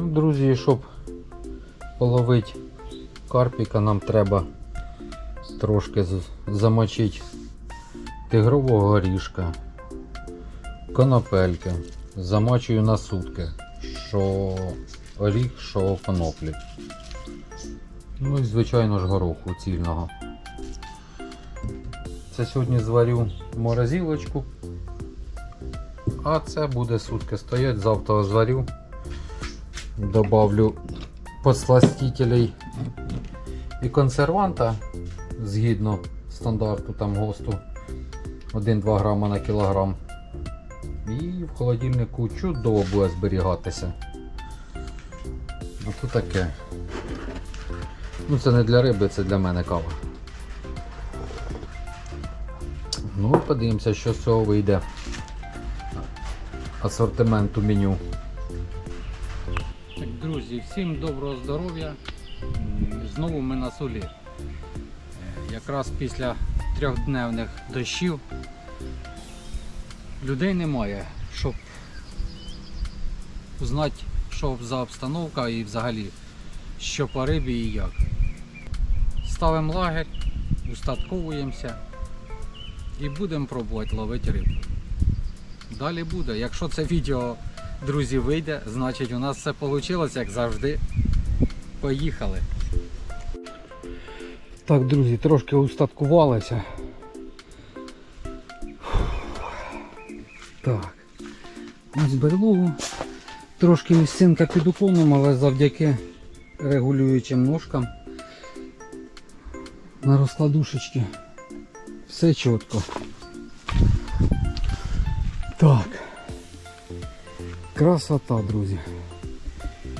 Ну, друзі, щоб половити карпіка, нам треба трошки замочити тигрового горішка, конопельки. Замочую на сутки, що оріх, що коноплі. Ну і звичайно ж гороху цільного. Це сьогодні зварю в морозилочку. А це буде сутки стоять, завтра зварю. Добавлю подсластителей і консерванта згідно стандарту там ГОСТу 1-2 грама на кілограм. І в холодильнику чудово буде зберігатися. Ось таке. Ну це не для риби, це для мене кава. Ну, подивимося, що з цього вийде асортименту меню. Друзі, всім доброго здоров'я. Знову ми на солі. Е, Якраз після трьохдневних дощів людей немає, щоб узнати, що за обстановка і взагалі, що по рибі і як. Ставимо лагерь, устатковуємося і будемо пробувати ловити рибу. Далі буде. Якщо це відео, друзі, вийде, значить у нас все вийшло, як завжди. Поїхали. Так, друзі, трошки устаткувалися. Так. Ось берлогу. Трошки місцинка під уклоном, але завдяки регулюючим ножкам на розкладушечки все чітко. Так. Красота, друзі.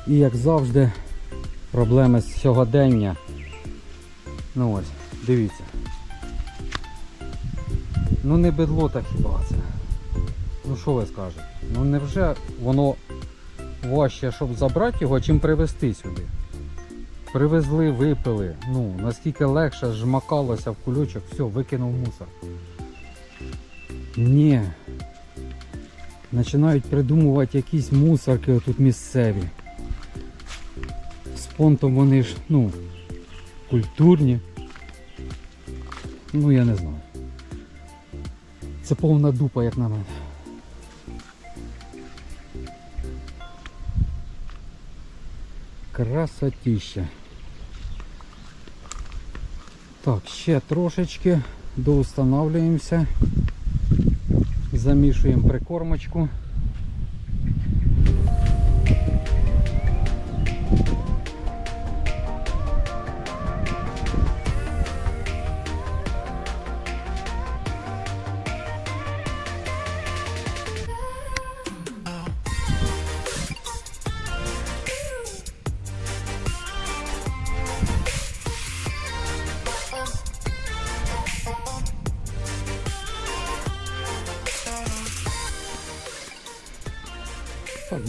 І як завжди, проблеми з сьогодення. Ну ось, дивіться. Ну не бедло так хіба це. Ну що ви скажете? Ну невже воно важче, щоб забрати його, чим привезти сюди? Привезли, випили. Ну, наскільки легше жмакалося в кульочок, все, викинув мусор. Ні. Починають придумувати якісь мусорки отут місцеві. З понтом вони ж, ну, культурні. Ну я не знаю. Це повна дупа, як на мене. Красотища. Так, ще трошечки доустанавливаемся. Замішуємо прикормочку.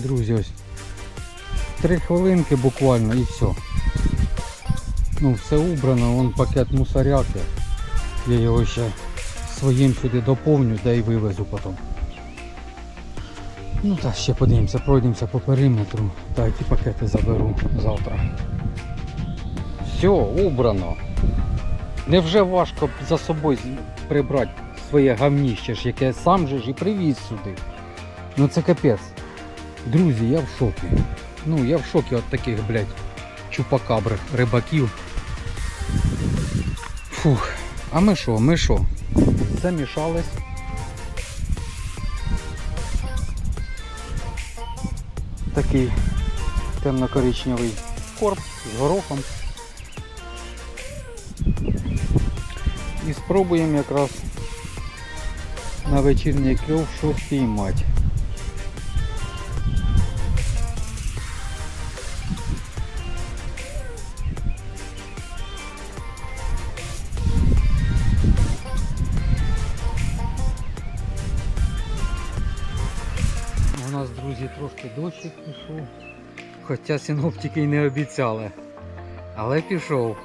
Друзі, ось. Три хвилинки буквально і все. Ну, все убрано, вон пакет мусоряки. Я його ще своїм сюди доповню, да і вивезу потім. Ну так, ще подивимося, пройдемося по периметру. Так, ті пакети заберу завтра. Все, убрано. Невже важко за собою прибрати своє гавніще ж, яке сам же ж і привіз сюди. Ну це капець. Друзі, я в шокі. Ну, я в шокі від таких, блядь, чупакабр рибаків. Фух. А ми що, ми що? Замішались. Такий темно-коричневий корм з горохом. І спробуємо якраз на вечірній кльов що спіймати. трохи дощик пішов. Хоча синоптики й не обіцяли. Але пішов.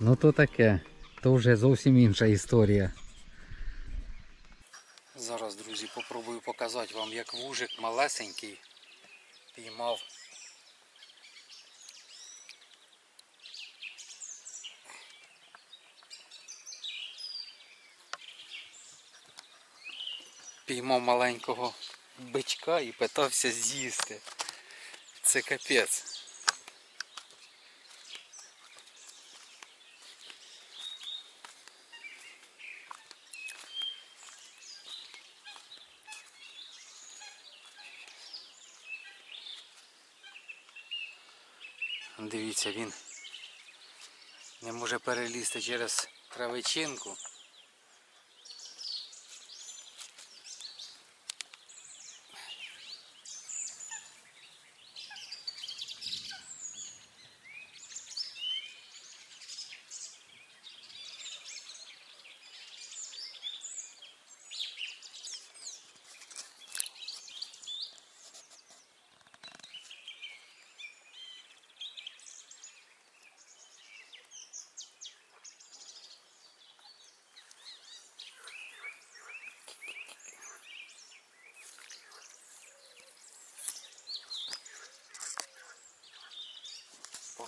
Ну то таке, то вже зовсім інша історія. Зараз, друзі, попробую показати вам, як вужик малесенький піймав. Піймав маленького бичка і питався з'їсти. Це капець. Дивіться, він не може перелізти через травичинку.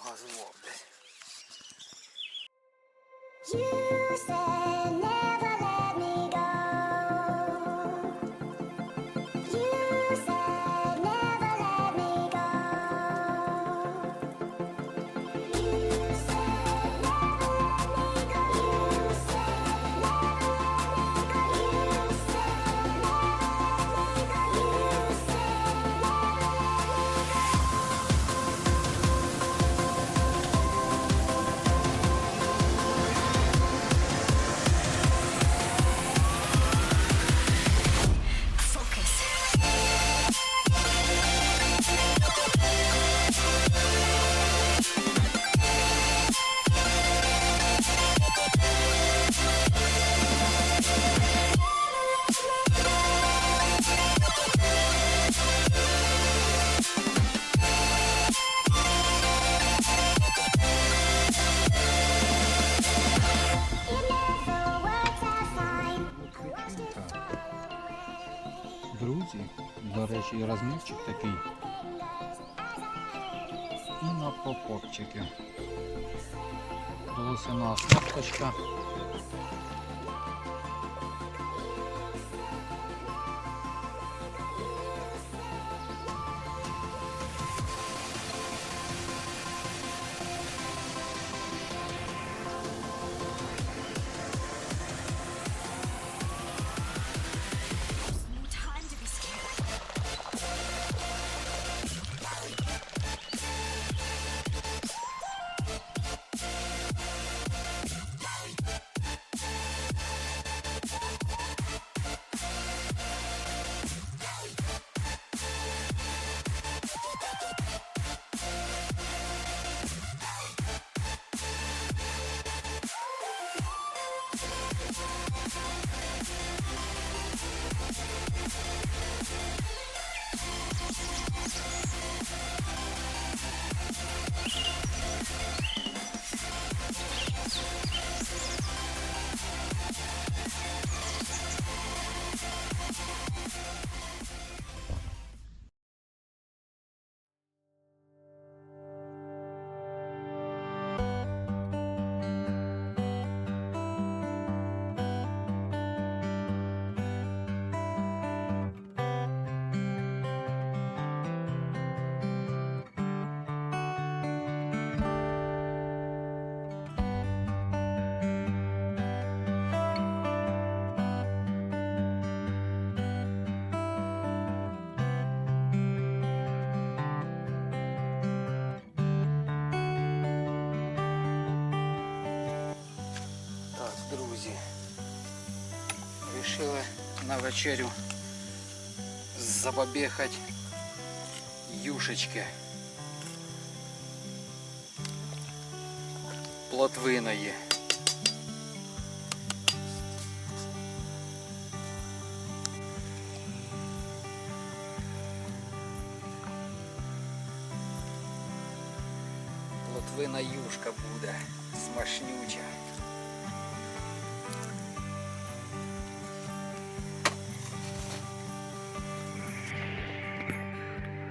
has. You said вирішили на вечерю забабехать юшечки плотвиної. Плотвина юшка буде смачнюча.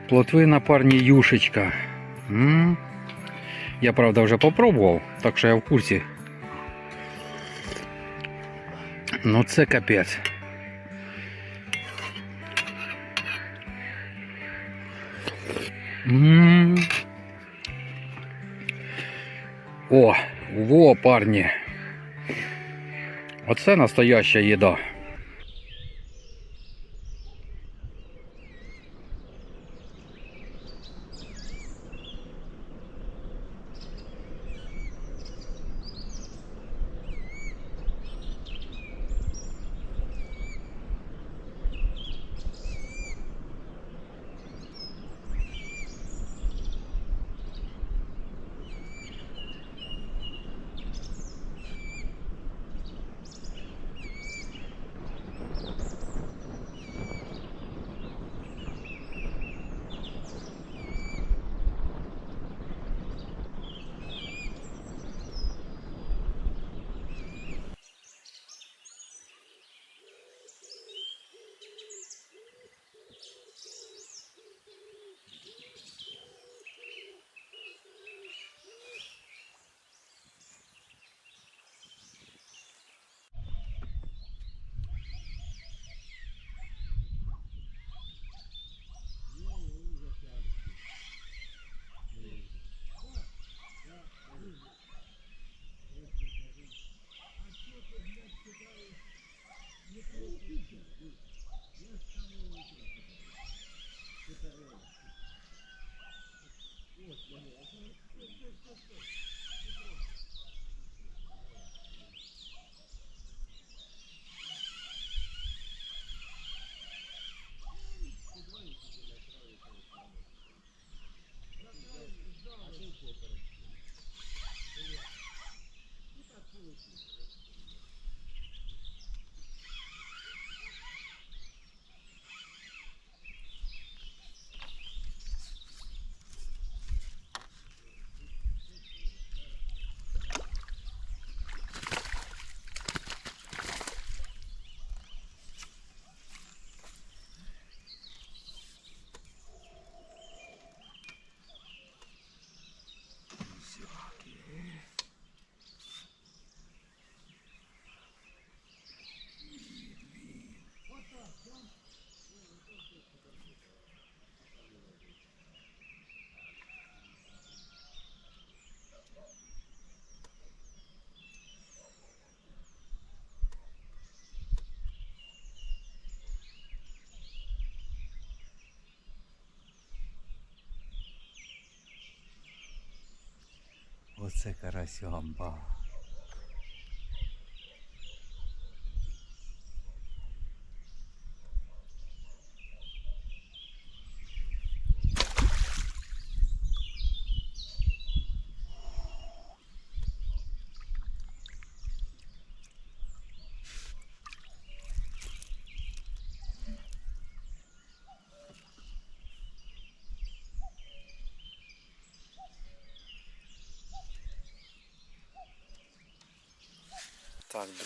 Плотвина парні юшечка. м Я правда вже попробував, так що я в курсі. Ну це капець. м О, во, парні. Оце настояща їда. Оце карасьомба. Так,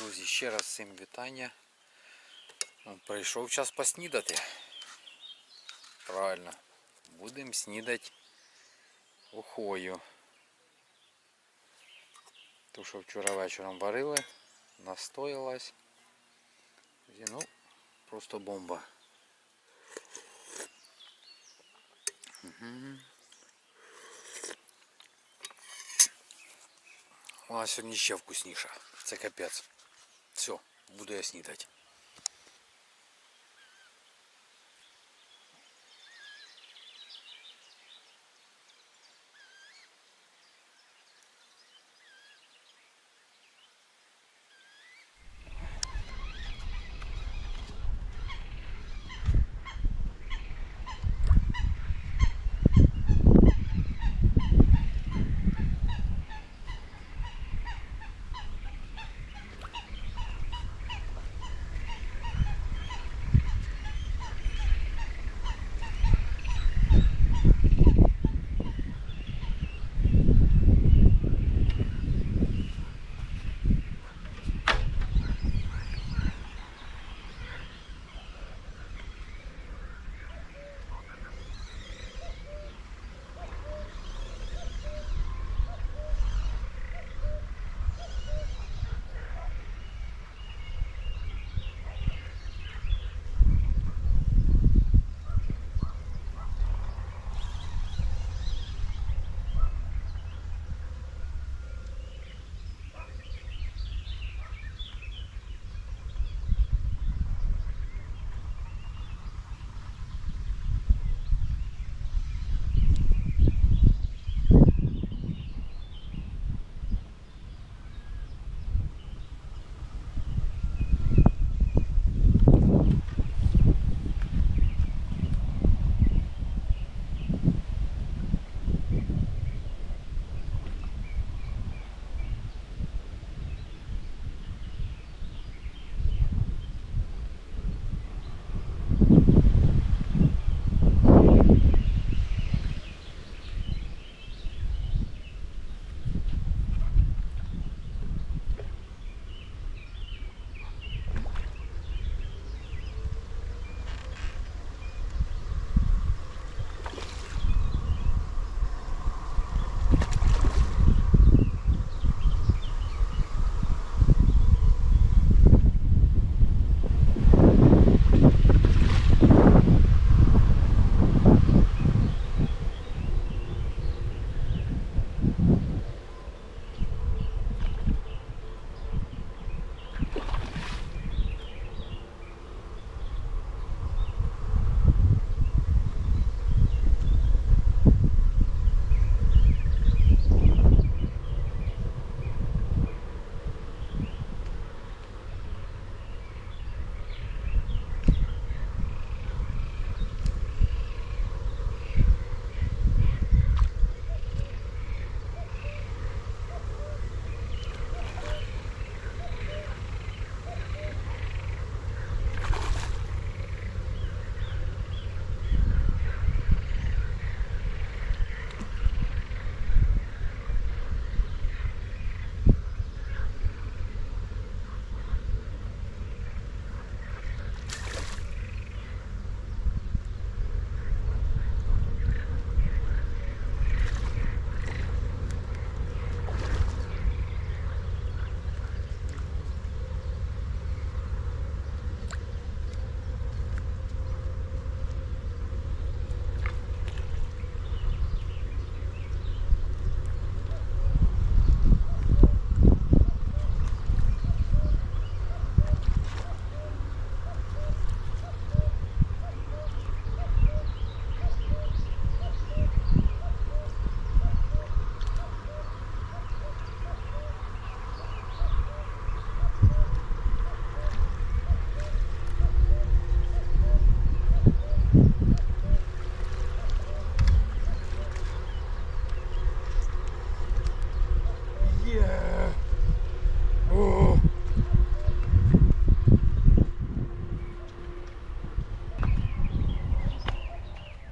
друзі, ще раз всім вітання. Ну, Прийшов час поснідати. Правильно. Будемо снідати ухою. Ту, що вчора вечором варили, настоялась. І, ну, просто бомба. Угу. Вона сьогодні ще вкусніша. Це капець. Все, буду я снідати.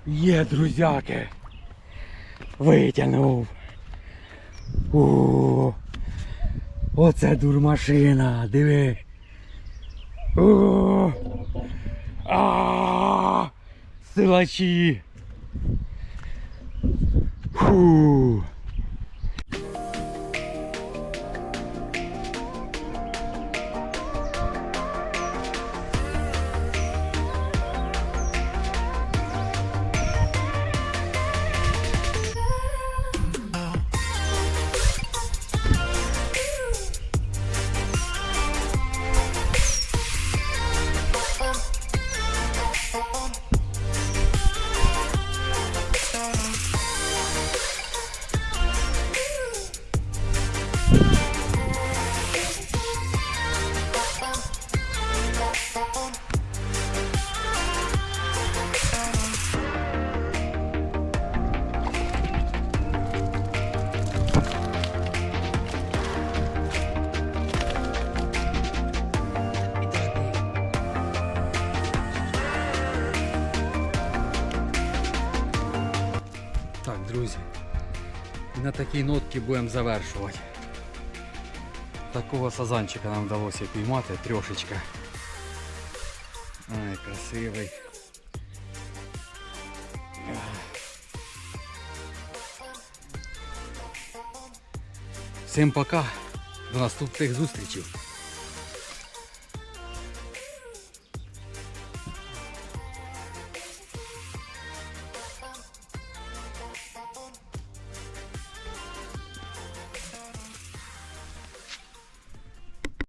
Є, друзяки. Витягнув. О, оце дурмашина, диви. О, а, силачі. Фу. Так, друзі. На такій нотці будемо завершувати. Такого сазанчика нам вдалося піймати трошечка. Ай, красивий. Всім пока. До наступних зустрічей.